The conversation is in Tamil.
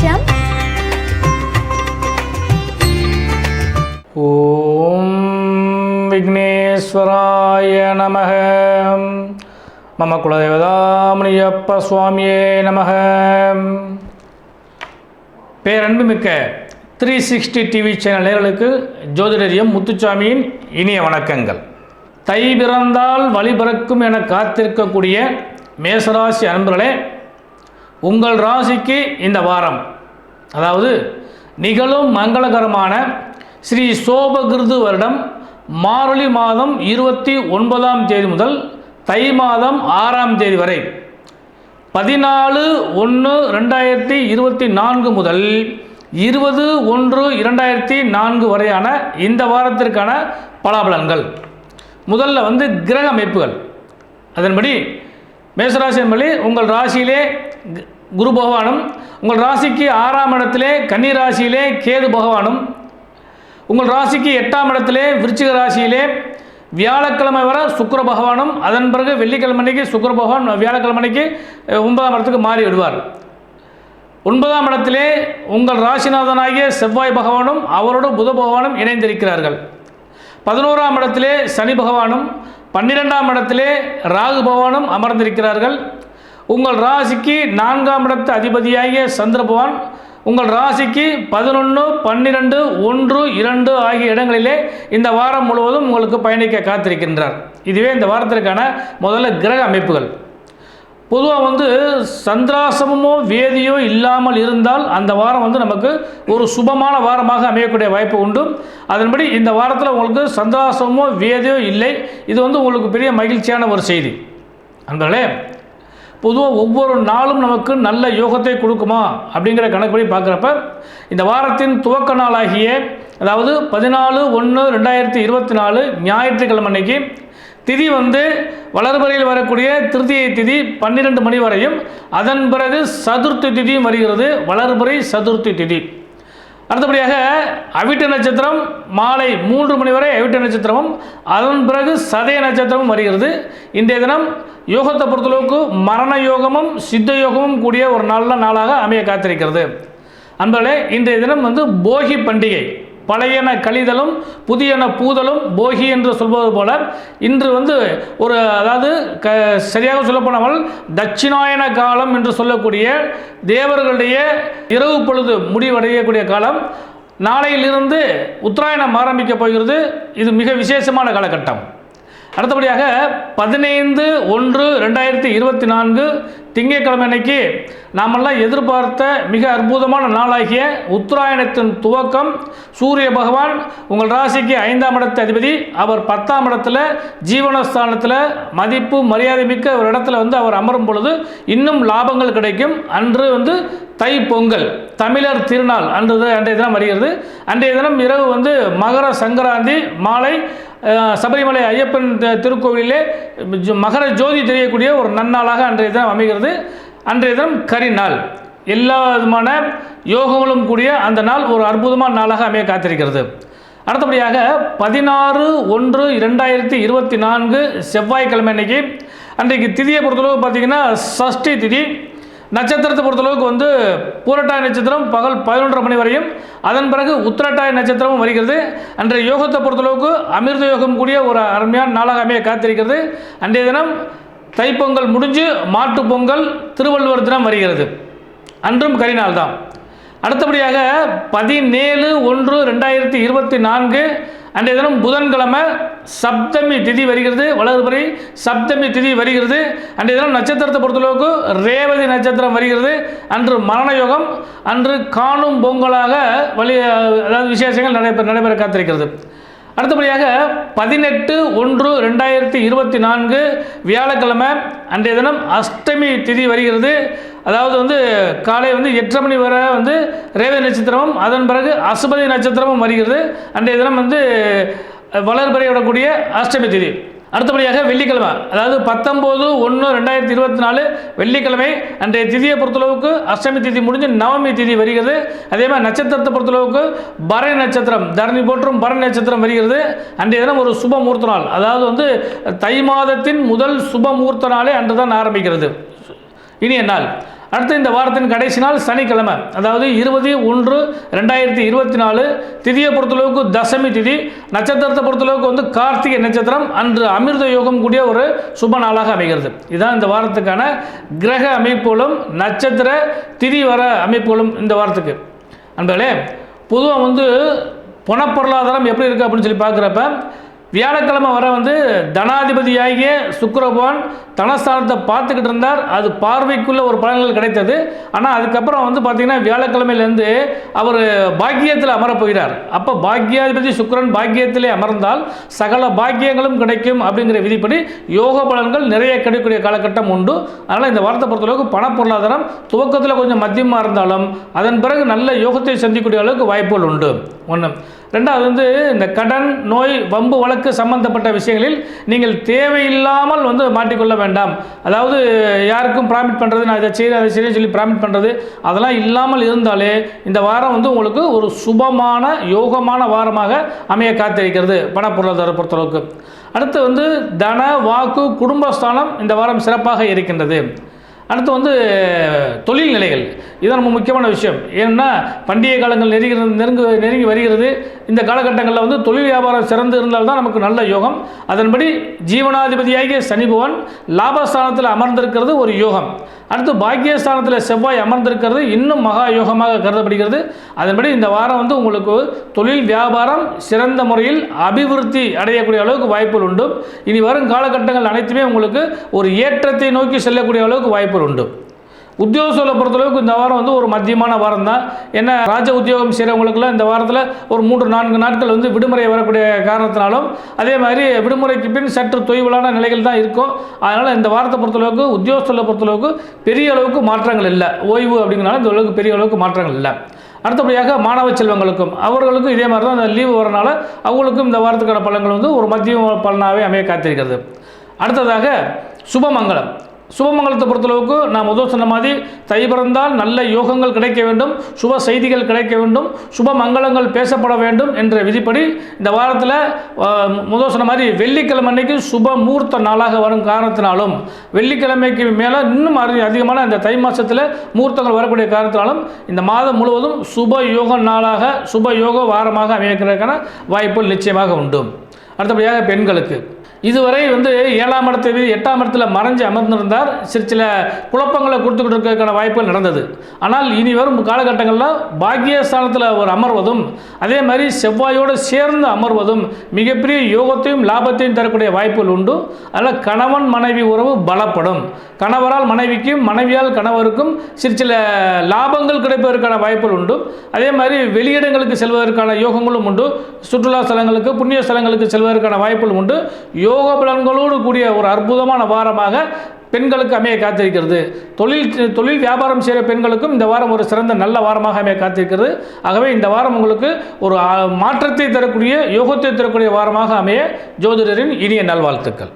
ஜோதிஷ்யம் ஓம் விக்னேஸ்வராய நமக. மம குலதேவதாமணியப்ப சுவாமியே நமக. பேரன்புமிக்க த்ரீ சிக்ஸ்டி டிவி சேனல் நேர்களுக்கு ஜோதிடரியம் முத்துச்சாமியின் இனிய வணக்கங்கள். தை பிறந்தால் வழி பிறக்கும் என காத்திருக்கக்கூடிய மேசராசி அன்பர்களே உங்கள் ராசிக்கு இந்த வாரம். அதாவது நிகழும் மங்களகரமான ஸ்ரீ சோபகிருது வருடம் மார்கழி மாதம் இருபத்தி ஒன்பதாம் தேதி முதல் தை மாதம் ஆறாம் தேதி வரை. பதினாலு ஒன்று ரெண்டாயிரத்தி இருபத்தி நான்கு முதல் இருபது ஒன்று இரண்டாயிரத்தி நான்கு வரையான இந்த வாரத்திற்கான பலாபலன்கள். முதல்ல வந்து கிரக அமைப்புகள். அதன்படி மேசராசி என்பது உங்கள் ராசியிலே குரு பகவானும் உங்கள் ராசிக்கு ஆறாம் இடத்திலே கன்னி ராசியிலே கேது பகவானும் உங்கள் ராசிக்கு எட்டாம் இடத்திலே விருச்சிக ராசியிலே வியாழக்கிழமை வர சுக்கர பகவானும் அதன் பிறகு வெள்ளிக்கிழமைக்கு சுக்கர பகவான் வியாழக்கிழமைக்கு ஒன்பதாம் இடத்துக்கு மாறி விடுவார். ஒன்பதாம் இடத்திலே உங்கள் ராசிநாதனாகிய செவ்வாய் பகவானும் அவரோடு புத பகவானும் இணைந்திருக்கிறார்கள். பதினோராம் இடத்திலே சனி பகவானும் பன்னிரெண்டாம் இடத்திலே ராகு பகவானும் அமர்ந்திருக்கிறார்கள். உங்கள் ராசிக்கு நான்காம் இடத்து அதிபதியாகிய சந்திர பகவான் உங்கள் ராசிக்கு பதினொன்று பன்னிரெண்டு ஒன்று இரண்டு ஆகிய இடங்களிலே இந்த வாரம் முழுவதும் உங்களுக்கு பயணிக்க காத்திருக்கின்றார். இதுவே இந்த வாரத்திற்கான முதல்ல கிரக அமைப்புகள். பொதுவாக வந்து சந்திராசமமோ வேதியோ இல்லாமல் இருந்தால் அந்த வாரம் வந்து நமக்கு ஒரு சுபமான வாரமாக அமையக்கூடிய வாய்ப்பு உண்டு. அதன்படி இந்த வாரத்தில் உங்களுக்கு சந்திராசமமோ வேதியோ இல்லை. இது வந்து உங்களுக்கு பெரிய மகிழ்ச்சியான ஒரு செய்தி. அந்தளே பொதுவாக ஒவ்வொரு நாளும் நமக்கு நல்ல யோகத்தை கொடுக்குமா அப்படிங்கிற கணக்குப்படி பார்க்குறப்ப இந்த வாரத்தின் துவக்க நாளாகிய அதாவது பதினாலு ஒன்று ரெண்டாயிரத்தி இருபத்தி நாலு ஞாயிற்றுக்கிழமை அன்னைக்கு திதி வந்து வளர்பறையில் வரக்கூடிய திருத்தியை திதி பன்னிரெண்டு மணி வரையும். அதன் பிறகு சதுர்த்தி திதியும் வருகிறது. வளர்பறை சதுர்த்தி திதி. அடுத்தபடியாக அவிட்ட நட்சத்திரம் மாலை மூன்று மணி வரை அவிட்ட நட்சத்திரமும் அதன் பிறகு சதய நட்சத்திரமும் வருகிறது. இன்றைய தினம் யோகத்தை பொறுத்தளவுக்கு மரண யோகமும் சித்த யோகமும் கூடிய ஒரு நல்ல நாளாக அமைய காத்திருக்கிறது. அன்பர்களே இன்றைய தினம் வந்து போகி பண்டிகை. பழையன கழிதலும் புதியன பூதலும் போகி என்று சொல்வது போல இன்று வந்து ஒரு அதாவது க சரியாக சொல்லப்போனால் தட்சிணாயன காலம் என்று சொல்லக்கூடிய தேவர்களுடைய இரவு பொழுது முடிவடையக்கூடிய காலம். நாளையிலிருந்து உத்தராயணம் ஆரம்பிக்கப் போகிறது. இது மிக விசேஷமான காலகட்டம். அடுத்தபடியாக பதினைந்து ஒன்று ரெண்டாயிரத்தி இருபத்தி நான்கு திங்கட்கிழமை அன்னைக்கு நாமெல்லாம் எதிர்பார்த்த மிக அற்புதமான நாளாகிய உத்தராயணத்தின் துவக்கம் சூரிய பகவான் உங்கள் ராசிக்கு ஐந்தாம் இடத்து அதிபதி அவர் பத்தாம் இடத்துல ஜீவனஸ்தானத்தில் மதிப்பு மரியாதை மிக்க ஒரு இடத்துல வந்து அவர் அமரும் பொழுது இன்னும் லாபங்கள் கிடைக்கும். அன்று வந்து தை பொங்கல் தமிழர் திருநாள் அன்று தான் அன்றைய தினம் வருகிறது. அன்றைய தினம் இரவு வந்து மகர சங்கராந்தி மாலை சபரிமலை ஐயப்பன் திருக்கோவிலே மகர ஜோதி தெரியக்கூடிய ஒரு நன்னாளாக அன்றைய தினம் அமைகிறது. அன்றைய தினம் கரிநாள் எல்லா விதமான யோகங்களும் கூடிய அந்த நாள் ஒரு அற்புதமான நாளாக அமைய காத்திருக்கிறது. அடுத்தபடியாக பதினாறு ஒன்று இரண்டாயிரத்தி இருபத்தி நான்கு செவ்வாய்க்கிழமை அன்னைக்கு அன்றைக்கு திதியை பொறுத்தளவு பார்த்தீங்கன்னா சஷ்டி திதி. நட்சத்திரத்தை பொறுத்தளவுக்கு வந்து பூரட்டாய் நட்சத்திரம் பகல் பதினொன்றரை மணி வரையும். அதன் பிறகு உத்திரட்டாய் நட்சத்திரமும் வருகிறது. அன்றைய யோகத்தை பொறுத்தளவுக்கு அமிர்த யோகம் கூடிய ஒரு அருமையான நாளாக அமைய காத்திருக்கிறது. அன்றைய தினம் தைப்பொங்கல் முடிஞ்சு மாட்டுப் பொங்கல் திருவள்ளுவர் தினம் வருகிறது. அன்றும் கரிநாள் தான். அடுத்தபடியாக பதினேழு ஒன்று ரெண்டாயிரத்தி இருபத்தி நான்கு அன்றைய தினம் புதன்கிழமை சப்தமி திதி வருகிறது. வளர்பறை சப்தமி திதி வருகிறது. அன்றைய தினம் நட்சத்திரத்தை பொறுத்தளவுக்கு ரேவதி நட்சத்திரம் வருகிறது. அன்று மரண யோகம் அன்று காணும் பொங்கலாக வழி அதாவது விசேஷங்கள் நடைபெற நடைபெற காத்திருக்கிறது. அடுத்தபடியாக பதினெட்டு ஒன்று ரெண்டாயிரத்தி இருபத்தி நான்கு வியாழக்கிழமை அன்றைய தினம் அஷ்டமி திதி வருகிறது. அதாவது வந்து காலை வந்து எட்டரை மணி வரை வந்து ரேவதி நட்சத்திரமும் அதன் பிறகு அசுபதி நட்சத்திரமும் வருகிறது. அன்றைய தினம் வந்து வளர்பிறை விடக்கூடிய அஷ்டமி திதி. அடுத்தபடியாக வெள்ளிக்கிழமை அதாவது பத்தொம்போது ஒன்று ரெண்டாயிரத்தி இருபத்தி நாலு வெள்ளிக்கிழமை அன்றைய திதியை பொறுத்தளவுக்கு அஷ்டமி திதி முடிஞ்சு நவமி திதி வருகிறது. அதே மாதிரி நட்சத்திரத்தை பொறுத்தளவுக்கு பரணி நட்சத்திரம் தரணி போற்றும் பரணி நட்சத்திரம் வருகிறது. அன்றைய தினம் ஒரு சுப முகூர்த்த நாள். அதாவது வந்து தை மாதத்தின் முதல் சுப முகூர்த்த நாளே அன்று தான் ஆரம்பிக்கிறது. இனிய நாள். அடுத்து இந்த வாரத்தின் கடைசி நாள் சனிக்கிழமை. அதாவது இருபது ஒன்று ரெண்டாயிரத்தி இருபத்தி நாலு. திதியை பொறுத்தளவுக்கு தசமி திதி. நட்சத்திரத்தை பொறுத்தளவுக்கு வந்து கார்த்திகை நட்சத்திரம். அன்று அமிர்த யோகம் கூடிய ஒரு சுப நாளாக அமைகிறது. இதுதான் இந்த வாரத்துக்கான கிரக அமைப்புகளும் நட்சத்திர திதி வர அமைப்புகளும் இந்த வாரத்துக்கு. அன்பர்களே பொதுவாக வந்து பொணப்பொருளாதாரம் எப்படி இருக்குது அப்படின்னு சொல்லி பார்க்குறப்ப வியாழக்கிழமை வர வந்து தனாதிபதியாகிய சுக்கரபவான் தனஸ்தானத்தை பார்த்துக்கிட்டு இருந்தார். அது பார்வைக்குள்ள ஒரு பலன்கள் கிடைத்தது. ஆனால் அதுக்கப்புறம் வந்து பார்த்தீங்கன்னா வியாழக்கிழமையிலேருந்து அவர் பாக்கியத்தில் அமரப் போகிறார் அப்போ பாக்கியாதிபதி சுக்கரன் பாக்கியத்திலே அமர்ந்தால் சகல பாக்கியங்களும் கிடைக்கும் அப்படிங்கிற விதிப்படி யோக பலன்கள் நிறைய கிடைக்கக்கூடிய காலகட்டம் உண்டு. அதனால் இந்த வாரத்தை பொறுத்தளவுக்கு பண பொருளாதாரம் துவக்கத்தில் கொஞ்சம் மத்தியமாக இருந்தாலும் அதன் பிறகு நல்ல யோகத்தை சந்திக்கக்கூடிய அளவுக்கு வாய்ப்புகள் உண்டு. ஒன்று ரெண்டாவது வந்து இந்த கடன் நோய் வம்பு வழக்கு சம்பந்தப்பட்ட விஷயங்களில் நீங்கள் தேவையில்லாமல் வந்து மாட்டிக்கொள்ள வேண்டாம். அதாவது யாருக்கும் ப்ராமிட் பண்ணுறது நான் இதை செய்கிறேன் அதை செய்ய சொல்லி ப்ராமிட் பண்ணுறது அதெல்லாம் இல்லாமல் இருந்தாலே இந்த வாரம் வந்து உங்களுக்கு ஒரு சுபமான யோகமான வாரமாக அமைய காத்திருக்கிறது பண பொருளாதார பொறுத்தளவுக்கு. அடுத்து வந்து தன வாக்கு குடும்பஸ்தானம் இந்த வாரம் சிறப்பாக இருக்கின்றது. அடுத்து வந்து தொழில் நிலைகள். இது ரொம்ப முக்கியமான விஷயம். ஏன்னா பண்டிகை காலங்கள் நெருங்கிறது நெருங்கு நெருங்கி வருகிறது. இந்த காலகட்டங்களில் வந்து தொழில் வியாபாரம் சிறந்து இருந்தால் தான் நமக்கு நல்ல யோகம். அதன்படி ஜீவனாதிபதியாகிய சனி பகவான் லாபஸ்தானத்தில் அமர்ந்திருக்கிறது ஒரு யோகம். அடுத்து பாக்கியஸ்தானத்தில் செவ்வாய் அமர்ந்திருக்கிறது. இன்னும் மகா யோகமாக கருதப்படுகிறது. அதன்படி இந்த வாரம் வந்து உங்களுக்கு தொழில் வியாபாரம் சிறந்த முறையில் அபிவிருத்தி அடையக்கூடிய அளவுக்கு வாய்ப்புகள் உண்டு. இனி வரும் காலகட்டங்கள் அனைத்துமே உங்களுக்கு ஒரு ஏற்றத்தை நோக்கி செல்லக்கூடிய அளவுக்கு வாய்ப்புகள் உண்டு. உத்தியோகத்தில் பொறுத்தளவுக்கு இந்த வாரம் வந்து ஒரு மத்தியமான வாரம் தான் ஏன்னா ராஜ உத்தியோகம் செய்கிறவங்களுக்குலாம் இந்த வாரத்தில் ஒரு மூன்று நான்கு நாட்கள் வந்து விடுமுறை வரக்கூடிய காரணத்தினாலும் அதே மாதிரி விடுமுறைக்கு பின் சற்று தொய்வலான நிலைகள் தான் இருக்கும். அதனால் இந்த வாரத்தை பொறுத்தளவுக்கு உத்தியோகத்தில் பொறுத்தளவுக்கு பெரிய அளவுக்கு மாற்றங்கள் இல்லை. ஓய்வு அப்படிங்கிறனால இந்த அளவுக்கு பெரிய அளவுக்கு மாற்றங்கள் இல்லை. அடுத்தபடியாக மாணவ செல்வங்களுக்கும் அவர்களுக்கும் இதே மாதிரி தான் இந்த லீவு வரனால அவங்களுக்கும் இந்த வாரத்துக்கான பலன்கள் வந்து ஒரு மத்திய பலனாகவே அமைய காத்திருக்கிறது. அடுத்ததாக சுபமங்கலம். சுபமங்கலத்தை பொறுத்தளவுக்கு நான் முதல் சொன்ன மாதிரி தை பிறந்தால் நல்ல யோகங்கள் கிடைக்க வேண்டும் சுப செய்திகள் கிடைக்க வேண்டும் சுப மங்களங்கள் பேசப்பட வேண்டும் என்ற விதிப்படி இந்த வாரத்தில் முதல் சொன்ன மாதிரி வெள்ளிக்கிழமை அன்னைக்கு சுப மூர்த்த நாளாக வரும் காரணத்தினாலும் வெள்ளிக்கிழமைக்கு மேலே இன்னும் அதி- அதிகமான இந்த தை மாதத்தில் மூர்த்தங்கள் வரக்கூடிய காரணத்தினாலும் இந்த மாதம் முழுவதும் சுப யோக நாளாக சுப யோக வாரமாக அமைக்கிறதுக்கான வாய்ப்புகள் நிச்சயமாக உண்டு. அடுத்தபடியாக பெண்களுக்கு. இதுவரை வந்து ஏழாம் இடத்துல எட்டாம் இடத்துல மறைஞ்சு அமர்ந்திருந்தார். சிறு சில குழப்பங்களை கொடுத்துக்கிட்டு இருக்கிறதுக்கான வாய்ப்புகள் நடந்தது. ஆனால் இனி வரும் காலகட்டங்களில் பாக்கியஸ்தானத்தில் ஒரு அமர்வதும் அதே மாதிரி செவ்வாயோடு சேர்ந்து அமர்வதும் மிகப்பெரிய யோகத்தையும் லாபத்தையும் தரக்கூடிய வாய்ப்புகள் உண்டு. அதனால் கணவன் மனைவி உறவு பலப்படும். கணவரால் மனைவிக்கும் மனைவியால் கணவருக்கும் சிறு சில லாபங்கள் கிடைப்பதற்கான வாய்ப்புகள் உண்டு. அதே மாதிரி வெளியிடங்களுக்கு செல்வதற்கான யோகங்களும் உண்டு. சுற்றுலா ஸ்தலங்களுக்கு புண்ணிய ஸ்தலங்களுக்கு செல்வதற்கான வாய்ப்புகள் உண்டு. யோக பலன்களோடு கூடிய ஒரு அற்புதமான வாரமாக பெண்களுக்கு அமைய காத்திருக்கிறது. தொழில் தொழில் வியாபாரம் செய்கிற பெண்களுக்கும் இந்த வாரம் ஒரு சிறந்த நல்ல வாரமாக அமைய காத்திருக்கிறது. ஆகவே இந்த வாரம் உங்களுக்கு ஒரு மாற்றத்தை தரக்கூடிய யோகத்தை தரக்கூடிய வாரமாக அமைய ஜோதிடரின் இனிய நல்வாழ்த்துக்கள்.